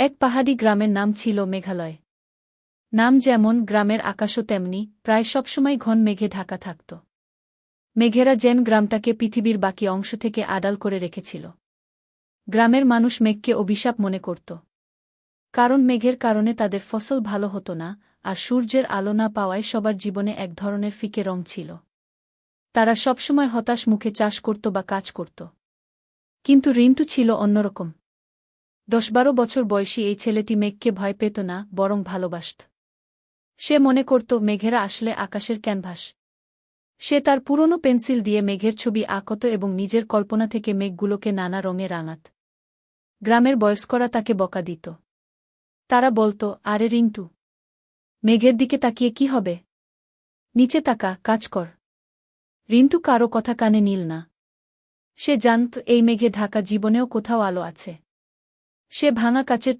এক পাহাড়ি গ্রামের নাম ছিল মেঘালয়। নাম যেমন গ্রামের আকাশও তেমনি, প্রায় সবসময় ঘন মেঘে ঢাকা থাকত। মেঘেরা যেন গ্রামটাকে পৃথিবীর বাকি অংশ থেকে আড়াল করে রেখেছিল। গ্রামের মানুষ মেঘকে অভিশাপ মনে করত। কারণ মেঘের কারণে তাদের ফসল ভালো হতো না, আর সূর্যের আলো না পাওয়ায় সবার জীবনে এক ধরনের ফিকে রং ছিল। তারা সবসময় হতাশ মুখে চাষ করত বা কাজ করত। কিন্তু রিন্টু ছিল অন্যরকম। দশ বারো বছর বয়সী এই ছেলেটি মেঘকে ভয় পেত না, বরং ভালোবাসত। সে মনে করত, মেঘেরা আসলে আকাশের ক্যানভাস। সে তার পুরনো পেন্সিল দিয়ে মেঘের ছবি আঁকত এবং নিজের কল্পনা থেকে মেঘগুলোকে নানা রঙে রাঙাত। গ্রামের বয়স্করা তাকে বকা দিত। তারা বলত, আরে রিন্টু মেঘের দিকে তাকিয়ে কি হবে? নিচে তাকা, কাজ কর। রিন্টু কারও কথা কানে নিল না। সে জানত, এই মেঘে ঢাকা জীবনেও কোথাও আলো আছে। সে ভাঙা কাচের